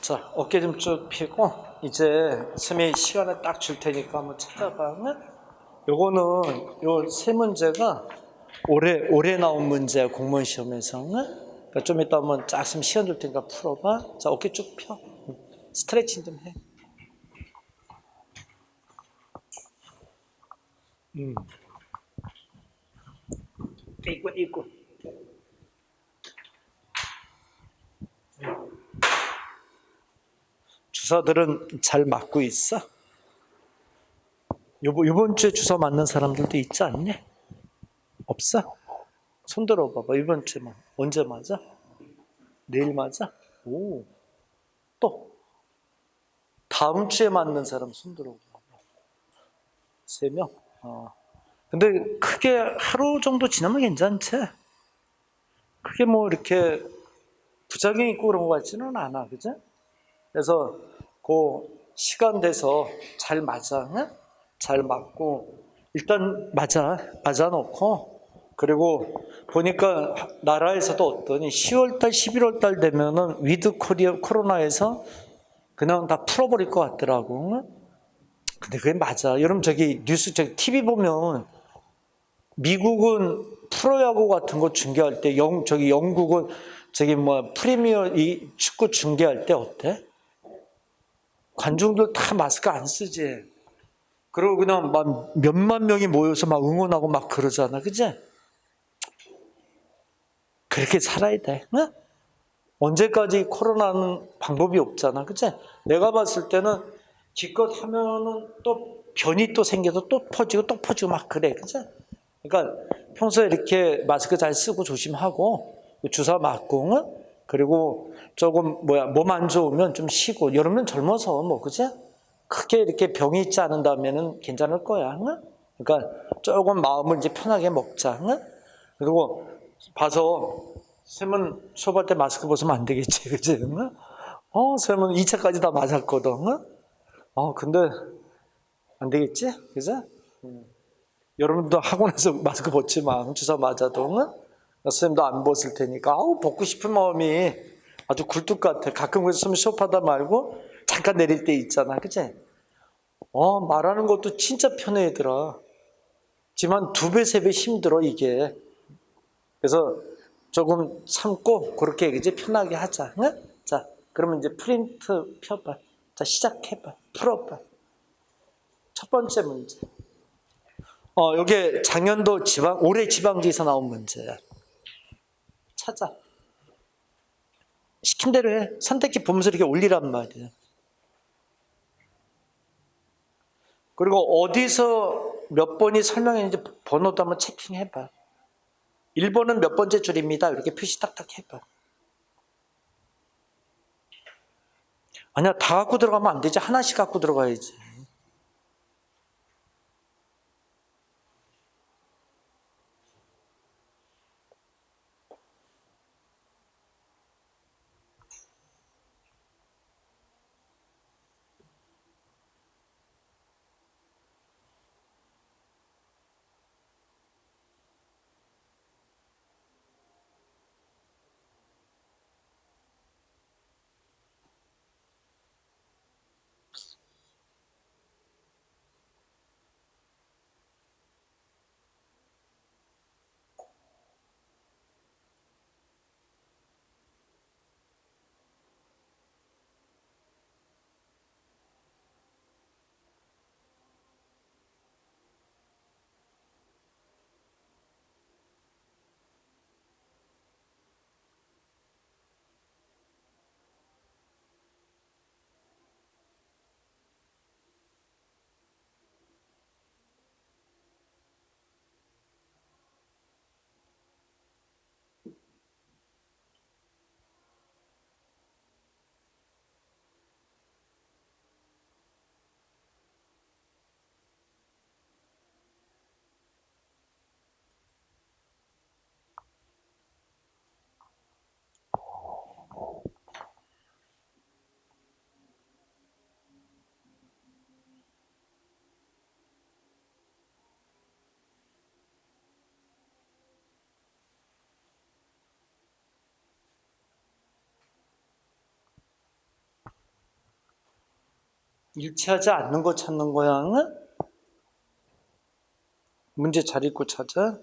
자, 어깨 좀 쭉 펴고 이제 스미 시간을 딱 줄 테니까 한번 찾아봐. 응? 요거는 요 세 문제가 올해 올해 나온 문제야 공무원 시험에서. 응? 그러니까 좀 이따 한번 쫙 있으면 시간 줄 테니까 풀어봐. 자, 어깨 쭉 펴. 응. 스트레칭 좀 해. 음. 이고 이고. 주사들은 잘 맞고 있어? 요번, 요번 주에 주사 맞는 사람들도 있지 않니? 없어? 손 들어봐봐. 이번 뭐, 언제 맞아? 내일 맞아? 오. 또? 다음 주에 맞는 사람 손 들어봐봐. 세 명? 어. 근데 크게 하루 정도 지나면 괜찮지? 크게 뭐 이렇게 부작용 있고 그런 것 같지는 않아. 그죠? 그래서 그 시간 돼서 잘 맞아, 응? 잘 맞고 일단 맞아, 맞아 놓고 그리고 보니까 나라에서도 어떠니 10월달, 11월달 되면은 위드 코리아 코로나에서 그냥 다 풀어버릴 것 같더라고. 응? 근데 그게 맞아. 여러분 저기 뉴스 저기 TV 보면 미국은 프로야구 같은 거 중계할 때 영 저기 영국은 저기 뭐 프리미어 이 축구 중계할 때 어때? 관중들 다 마스크 안 쓰지. 그리고 그냥 막 몇만 명이 모여서 막 응원하고 막 그러잖아. 그지? 그렇게 살아야 돼. 응? 언제까지 코로나는 방법이 없잖아. 그지? 내가 봤을 때는 기껏 하면은 또 변이 또 생겨서 또 퍼지고 또 퍼지고 막 그래. 그지? 그러니까 평소에 이렇게 마스크 잘 쓰고 조심하고 주사 맞고 응? 그리고 조금 뭐야 몸 안 좋으면 좀 쉬고 여름은 젊어서 뭐 그지? 크게 이렇게 병이 있지 않은다면은 괜찮을 거야. 응? 그러니까 조금 마음을 이제 편하게 먹자. 응? 그리고 봐서 쌤은 수업할 때 마스크 벗으면 안 되겠지, 그지? 응? 어, 쌤은 2차까지 다 맞았거든. 응? 어, 근데 안 되겠지, 그지? 음. 여러분도 학원에서 마스크 벗지 마. 주사 맞아도. 응? 선생님도 안 벗을 테니까 아우 벗고 싶은 마음이 아주 굴뚝 같아. 가끔 그래서 좀 수업하다 말고 잠깐 내릴 때 있잖아, 그치? 어 말하는 것도 진짜 편해 얘들아. 지만 두 배, 세 배 힘들어 이게. 그래서 조금 참고 그렇게 이제 편하게 하자. 응? 자, 그러면 이제 프린트 펴봐. 자, 시작해봐. 풀어봐. 첫 번째 문제. 어, 요게 작년도 지방, 올해 지방지에서 나온 문제야. 찾아. 시킨 대로 해. 선택지 보면서 이렇게 올리란 말이야. 그리고 어디서 몇 번이 설명했는지 번호도 한번 체킹해봐. 1번은 몇 번째 줄입니다. 이렇게 표시 딱딱 해봐. 아니야, 다 갖고 들어가면 안 되지. 하나씩 갖고 들어가야지. 일치하지 않는 거 찾는 거야. 응? 문제 잘 읽고 찾아.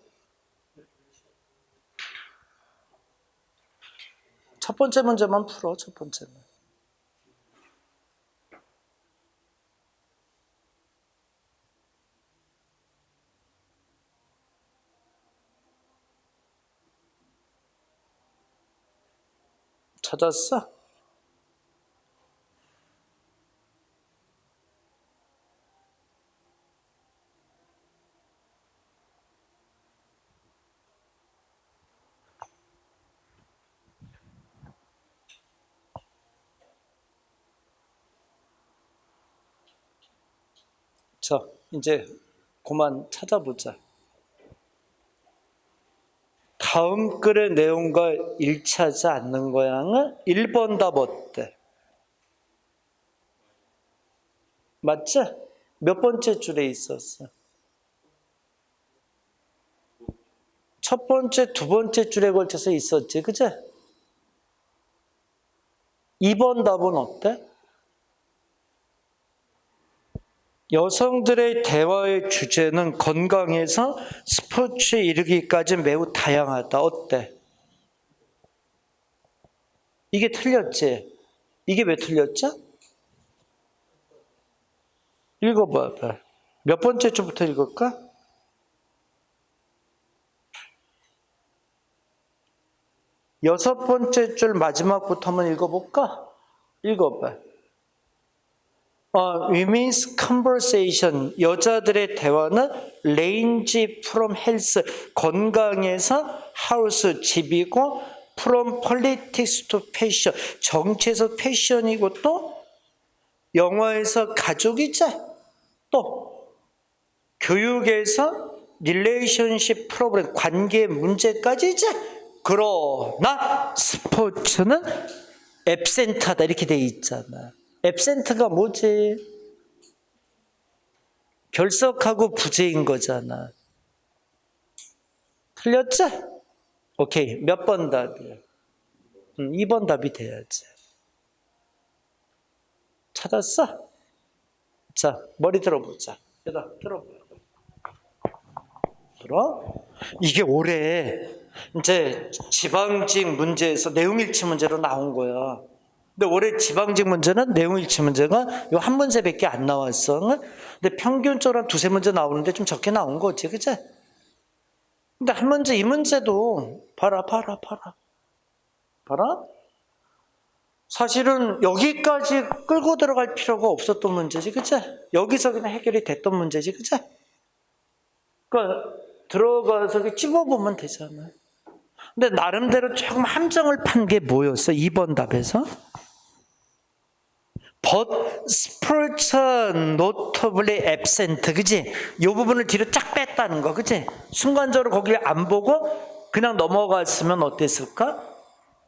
첫 번째 문제만 풀어, 첫 번째는. 찾았어? 자, 이제 그만 찾아보자. 다음 글의 내용과 일치하지 않는 거양은 1번 답 어때? 맞지? 몇 번째 줄에 있었어? 첫 번째, 두 번째 줄에 걸쳐서 있었지, 그지? 2번 답은 어때? 여성들의 대화의 주제는 건강에서 스포츠에 이르기까지 매우 다양하다. 어때? 이게 틀렸지? 이게 왜 틀렸죠? 읽어봐. 몇 번째 줄부터 읽을까? 여섯 번째 줄 마지막부터 한번 읽어볼까? 읽어봐. 어, women's conversation 여자들의 대화는 range from health 건강에서 house 집이고 from politics to fashion 정치에서 패션이고 또 영어에서 가족이지 또 교육에서 relationship problem 관계 문제까지지 그러나 스포츠는 앱센트하다 이렇게 돼 있잖아. 앱센트가 뭐지? 결석하고 부재인 거잖아. 틀렸지? 오케이. 몇 번 답이야? 음, 2번 답이 돼야지. 찾았어? 자, 머리 들어보자. 얘들아, 들어봐. 들어? 이게 올해 이제 지방직 문제에서 내용일치 문제로 나온 거야. 근데 올해 지방직 문제는 내용일치 문제가 요 한 문제밖에 안 나왔어. 근데 평균적으로 한 두세 문제 나오는데 좀 적게 나온 거지, 그치? 근데 한 문제, 이 문제도 봐라, 봐라, 봐라. 봐라? 사실은 여기까지 끌고 들어갈 필요가 없었던 문제지, 그치? 여기서 그냥 해결이 됐던 문제지, 그치? 그러니까 들어가서 찝어보면 되잖아. 근데 나름대로 조금 함정을 판 게 뭐였어? 2번 답에서? But sports notably absent, 그지? 이 부분을 뒤로 쫙 뺐다는 거, 그지? 순간적으로 거기를 안 보고 그냥 넘어갔으면 어땠을까?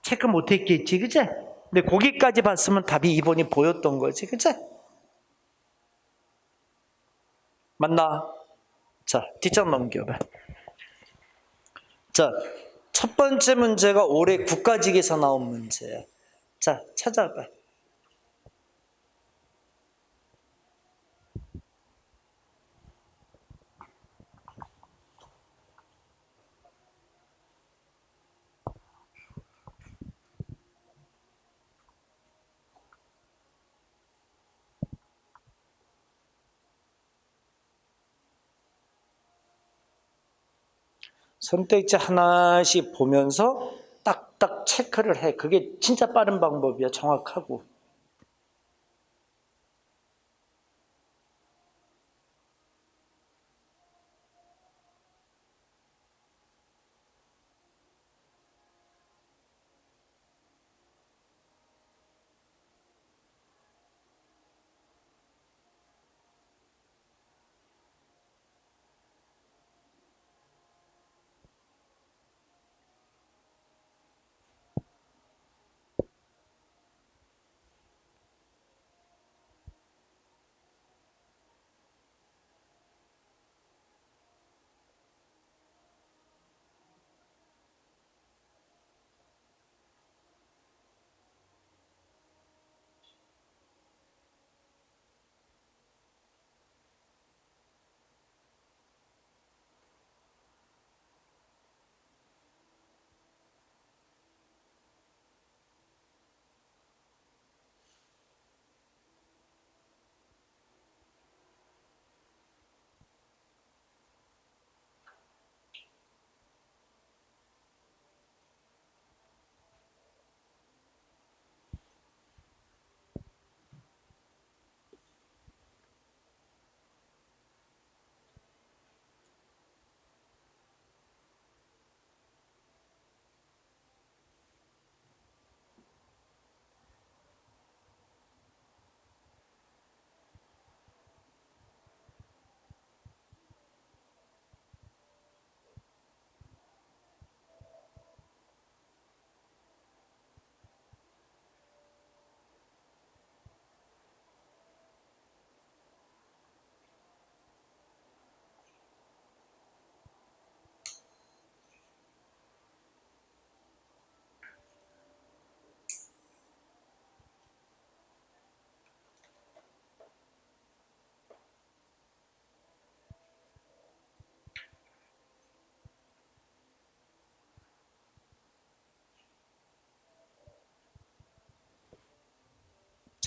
체크 못 했겠지, 그지? 근데 거기까지 봤으면 답이 2번이 보였던 거지, 그지? 맞나? 자, 뒷장 넘겨봐. 자, 첫 번째 문제가 올해 국가직에서 나온 문제야. 자, 찾아봐. 선택지 하나씩 보면서 딱딱 체크를 해. 그게 진짜 빠른 방법이야. 정확하고.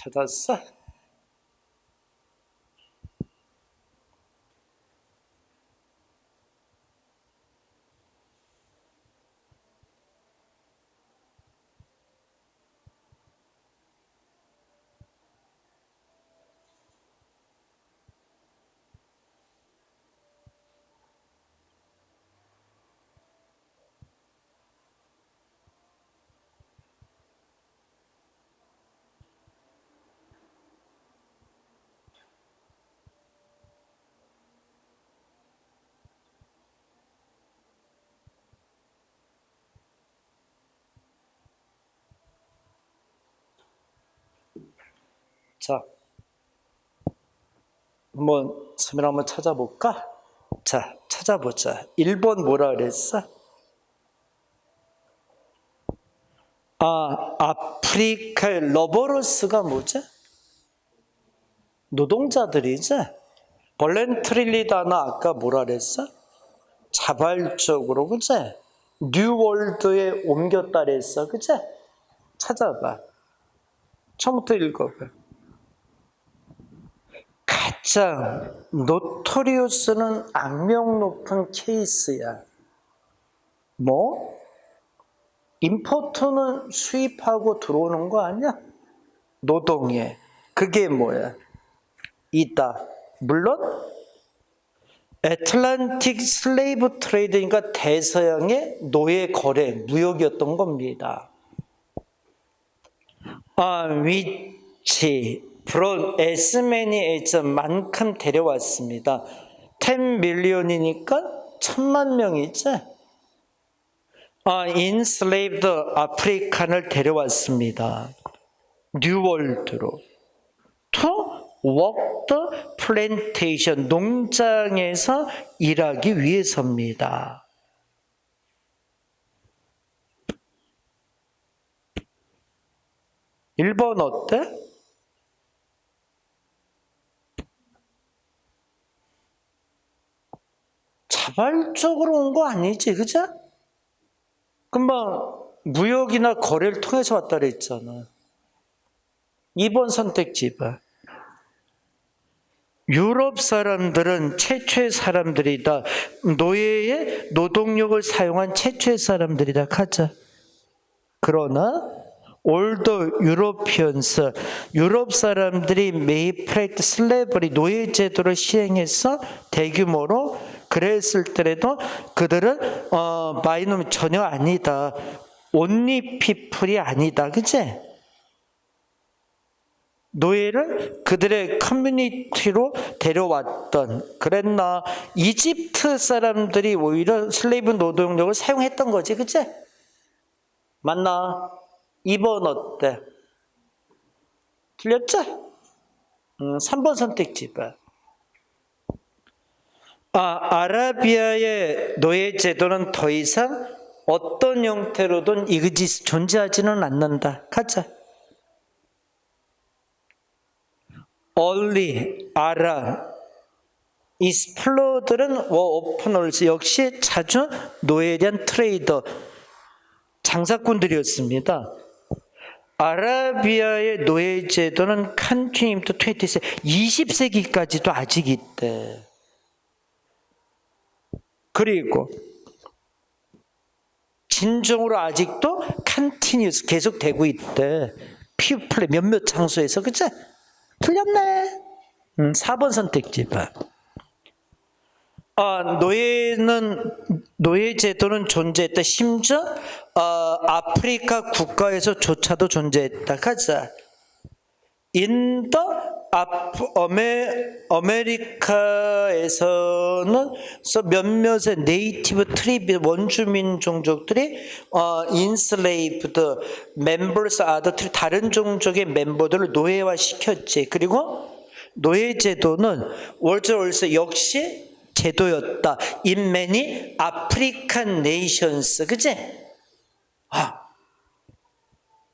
찾았어? 자, 한번 서면 한번 찾아볼까? 자, 찾아보자. 1번 뭐라 그랬어? 아, 아프리카의 러버로스가 뭐지? 노동자들이지? 벌렌트릴리다나 아까 뭐라 그랬어? 자발적으로, 그치? 뉴월드에 옮겼다 그랬어, 그치? 찾아봐. 처음부터 읽어봐. 가장 노토리우스는 악명 높은 케이스야. 뭐? 임포트는 수입하고 들어오는 거 아니야? 노동에. 그게 뭐야? 있다. 물론 애틀란틱 슬레이브 트레이드니까 대서양의 노예 거래, 무역이었던 겁니다. 아, 위치, 브론, 에스메니 에이전만큼 데려왔습니다. 10 밀리언이니까 천만 명이지? 아, 인슬레이브드 아프리칸을 데려왔습니다. 뉴월드로. to work the plantation, 농장에서 일하기 위해서입니다. 일번 어때? 자발적으로 온 거 아니지, 그죠? 금방 무역이나 거래를 통해서 왔다 그랬잖아. 2번 선택지 봐. 유럽 사람들은 최초의 사람들이다. 노예의 노동력을 사용한 최초의 사람들이다. 가자. 그러나 올더 유로피언스 유럽 사람들이 메이프렉트 슬래버리 노예 제도를 시행해서 대규모로 그랬을 때라도 그들은 어 마이놈이 전혀 아니다. 온리 피플이 아니다. 그치? 노예를 그들의 커뮤니티로 데려왔던 그랬나 이집트 사람들이 오히려 슬레이브 노동력을 사용했던 거지 그치? 맞나? 2번 어때? 틀렸죠? 음, 3번 선택지 봐. 아, 아라비아의 노예 제도는 더 이상 어떤 형태로든 이그지 존재하지는 않는다. 가자. 얼리 아라 이스플로들은 워 오픈홀스 역시 자주 노예에 대한 트레이더 장사꾼들이었습니다. 아라비아의 노예 제도는 칸티님도 20세 20세기까지도 아직 있대. 그리고 진정으로 아직도 칸티니우스 계속 되고 있대. 피플레 몇몇 장소에서 그치? 틀렸네. 음, 4번 선택지 봐. 아, 노예는 노예 제도는 존재했다. 심지어 어, 아프리카 국가에서조차도 존재했다. 가자. 인더 아프, 어메, 아메리카에서는 서 몇몇의 네이티브 트리비 원주민 종족들이 어, 인슬레이브드 멤버스 아더 트리 다른 종족의 멤버들을 노예화 시켰지. 그리고 노예 제도는 월드 월스 역시 제도였다. Many African nations. 그지? 아,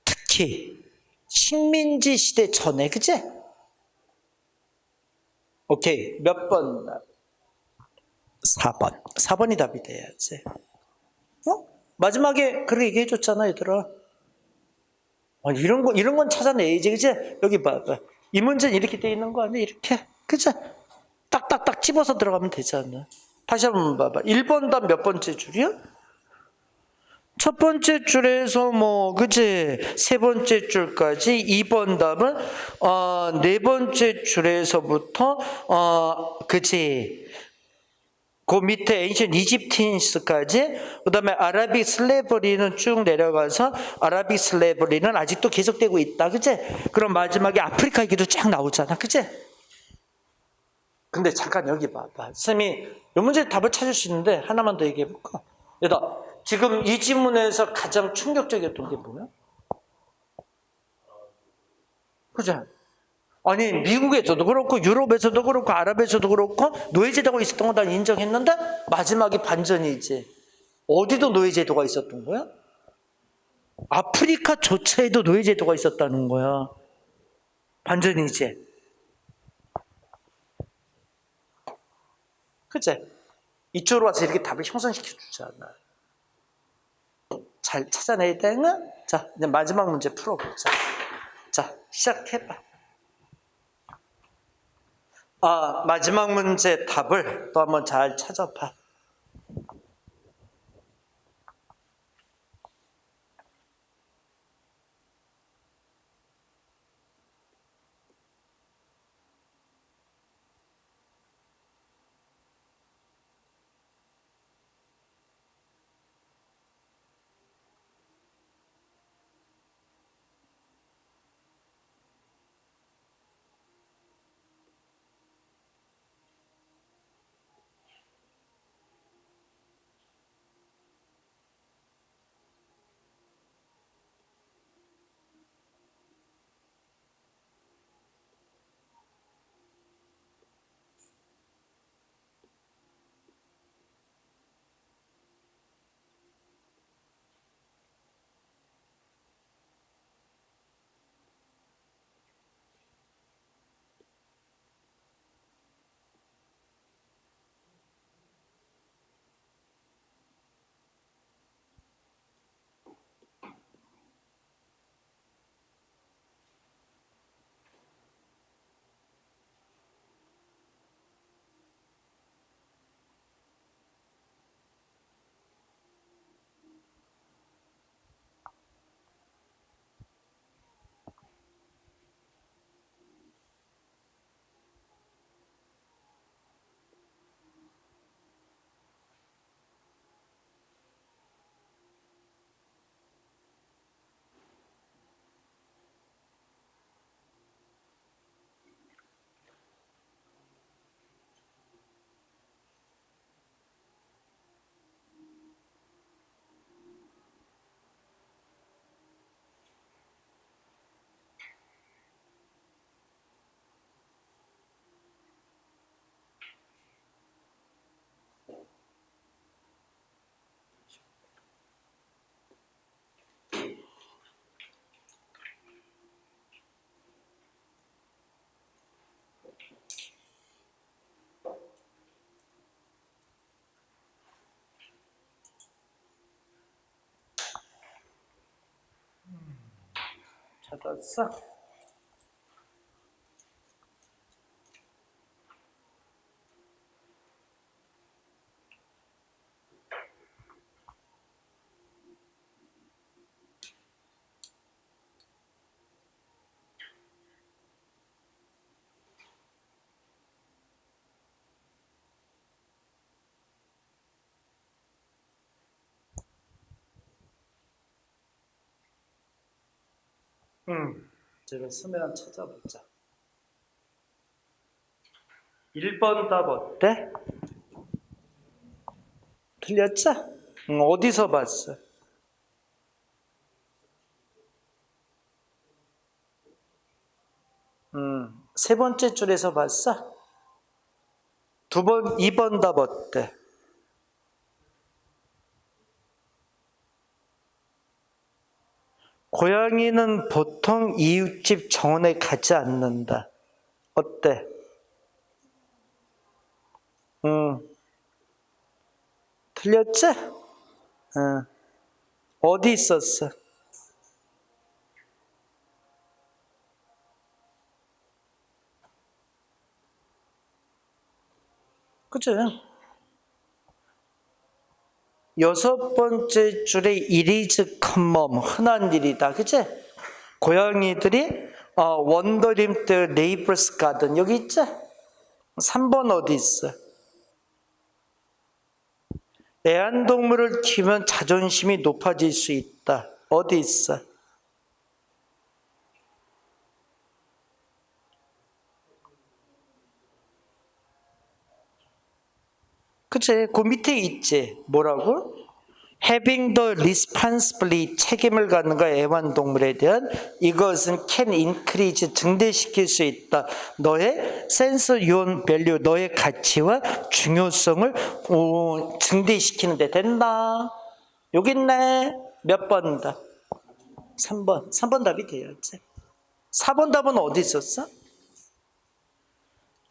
특히 식민지 시대 전에, 그지? 오케이. 몇 번? 4번. 4번이 답이 돼야지. 어? 마지막에 그렇게 얘기해 줬잖아, 얘들아. 아니, 이런 거, 이런 건 찾아내야지, 그제? 여기 봐봐. 이 문제는 이렇게 돼 있는 거 아니야? 이렇게. 그죠? 딱딱딱 집어서 들어가면 되잖아. 다시 한번 봐봐. 1번 답 몇 번째 줄이야? 첫 번째 줄에서 뭐, 그지? 세 번째 줄까지 2번 답은, 어, 네 번째 줄에서부터, 어, 그지? 그 밑에 에이션 이집틴스까지 그 다음에 아라빅 슬레버리는 쭉 내려가서 아라빅 슬레버리는 아직도 계속되고 있다. 그치? 그럼 마지막에 아프리카 얘기도 쫙 나오잖아. 그치? 근데 잠깐 여기 봐봐. 쌤이 이 문제 답을 찾을 수 있는데 하나만 더 얘기해 볼까? 얘다 지금 이 지문에서 가장 충격적이었던 게 뭐야? 그죠? 아니 미국에서도 그렇고 유럽에서도 그렇고 아랍에서도 그렇고 노예제도가 있었던 건난 인정했는데 마지막에 반전이지 어디도 노예제도가 있었던 거야? 아프리카조차에도 노예제도가 있었다는 거야 반전이지 그치? 이쪽으로 와서 이렇게 답을 형성시켜 주잖아 잘 찾아내야 되나? 자 이제 마지막 문제 풀어보자 자 시작해봐 아, 마지막 문제 답을 또 한번 잘 찾아봐. 찾았어? 음, 제가 한번 찾아보자. 1번 답 어때? 틀렸죠? 응, 어디서 봤어? 음, 세 번째 줄에서 봤어? 두 번, 2번 답 어때? 고양이는 보통 이웃집 정원에 가지 않는다. 어때? 음, 틀렸지? 어. 어디 있었어? 그치? 여섯 번째 줄에 is common, 흔한 일이다. 그치? 고양이들이 어, 원더림 때 네이버스 가든 여기 있지? 3번 어디 있어? 애완동물을 키우면 자존심이 높아질 수 있다. 어디 있어? 그치? 그 밑에 있지. 뭐라고? having the responsibility 책임을 갖는 거 애완동물에 대한 이것은 can increase 증대시킬 수 있다. 너의 sense your value 너의 가치와 중요성을 어, 증대시키는 데 된다. 여기 있네. 몇 번다? 3번. 3번 답이 되었지. 4번 답은 어디 있었어?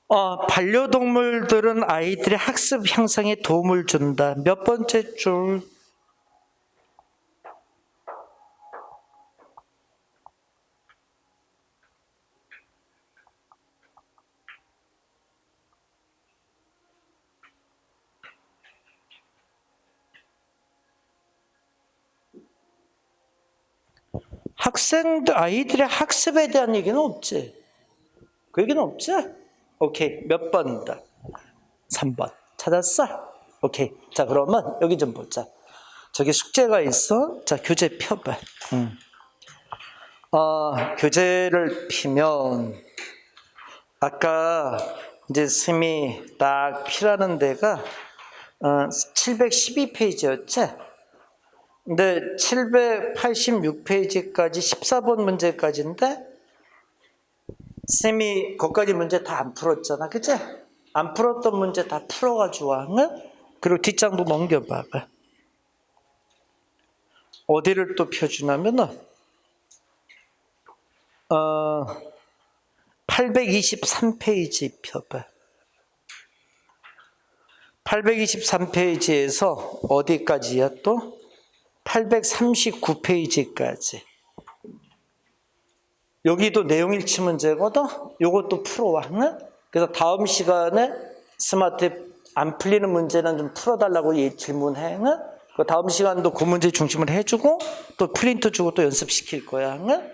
어, 반려동물들은 아이들의 학습 향상에 도움을 준다. 몇 번째 줄? 학생들, 아이들의 학습에 대한 얘기는 없지. 그 얘기는 없지? 오케이. 몇 번이다? 3번. 찾았어? 오케이. 자, 그러면 여기 좀 보자. 저기 숙제가 있어. 자, 교재 펴봐. 음. 어, 교재를 피면, 아까 이제 스미 딱 피라는 데가 어, 712페이지였지? 근데 786페이지까지 14번 문제까지인데 쌤이 거기까지 문제 다 안 풀었잖아. 그치? 안 풀었던 문제 다 풀어가지고 와. 응? 그리고 뒷장도 넘겨봐봐. 어디를 또 펴주냐면은 어 823페이지 펴봐. 823페이지에서 어디까지야 또? 839페이지까지. 여기도 내용 일치 문제거든? 요것도 풀어와. 응? 그래서 다음 시간에 스마트 안 풀리는 문제는 좀 풀어달라고 얘 질문해. 응? 그 다음 시간도 그 문제 중심으로 해주고 또 프린트 주고 또 연습시킬 거야. 응?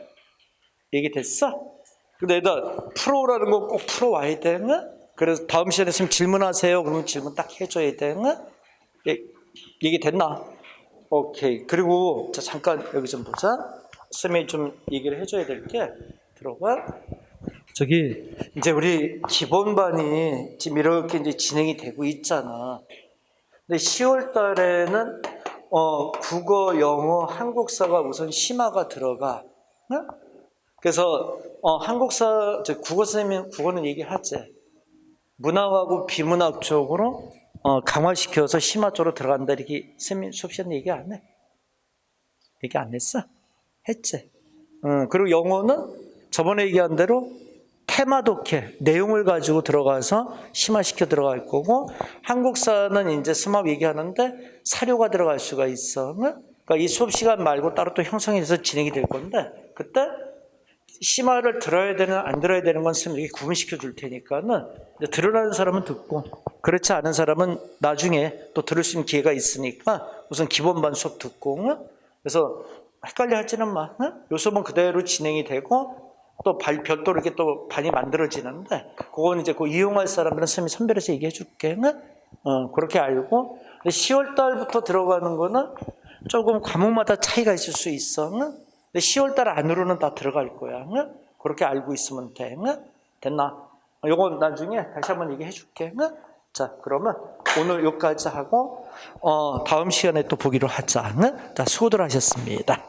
얘기 됐어? 근데 얘들 풀어오라는 거 꼭 풀어와야 돼. 응? 그래서 다음 시간에 있으면 질문하세요. 그러면 질문 딱 해줘야 돼. 응? 얘- 얘기 됐나? 오케이. 그리고 자, 잠깐 여기 좀 보자. 쌤이 좀 얘기를 해줘야 될 게 들어봐. 저기 이제 우리 기본반이 지금 이렇게 이제 진행이 되고 있잖아. 근데 10월 달에는 어, 국어, 영어, 한국사가 우선 심화가 들어가. 응? 그래서 어, 한국사, 저 국어 선생님 국어는 얘기하지. 문학하고 비문학 쪽으로 어, 강화시켜서 심화 쪽으로 들어간다 이렇게 쌤이 수업 시간에 얘기 안 해? 얘기 안 했어? 했지. 어, 그리고 영어는 저번에 얘기한 대로 테마 독해 내용을 가지고 들어가서 심화시켜 들어갈 거고 한국사는 이제 스마트 얘기하는데 사료가 들어갈 수가 있어. 응? 그러니까 이 수업 시간 말고 따로 또 형성이 돼서 진행이 될 건데 그때 심화를 들어야 되는 안 들어야 되는 건 선생님이 구분시켜 줄 테니까는 들으라는 사람은 듣고 그렇지 않은 사람은 나중에 또 들을 수 있는 기회가 있으니까 우선 기본반 수업 듣고 응? 그래서 헷갈려 하지는 마. 응? 요 수업은 그대로 진행이 되고 또 발, 별도로 이렇게 또 반이 만들어지는데 그건 이제 그 이용할 사람들은 선생님이 선별해서 얘기해 줄게. 응? 어, 그렇게 알고 10월 달부터 들어가는 거는 조금 과목마다 차이가 있을 수 있어. 응? 근데 10월 달 안으로는 다 들어갈 거야. 응? 그렇게 알고 있으면 돼. 응? 됐나? 요건 나중에 다시 한번 얘기해 줄게. 응? 자, 그러면 오늘 여기까지 하고 어, 다음 시간에 또 보기로 하자. 응? 자, 수고들 하셨습니다.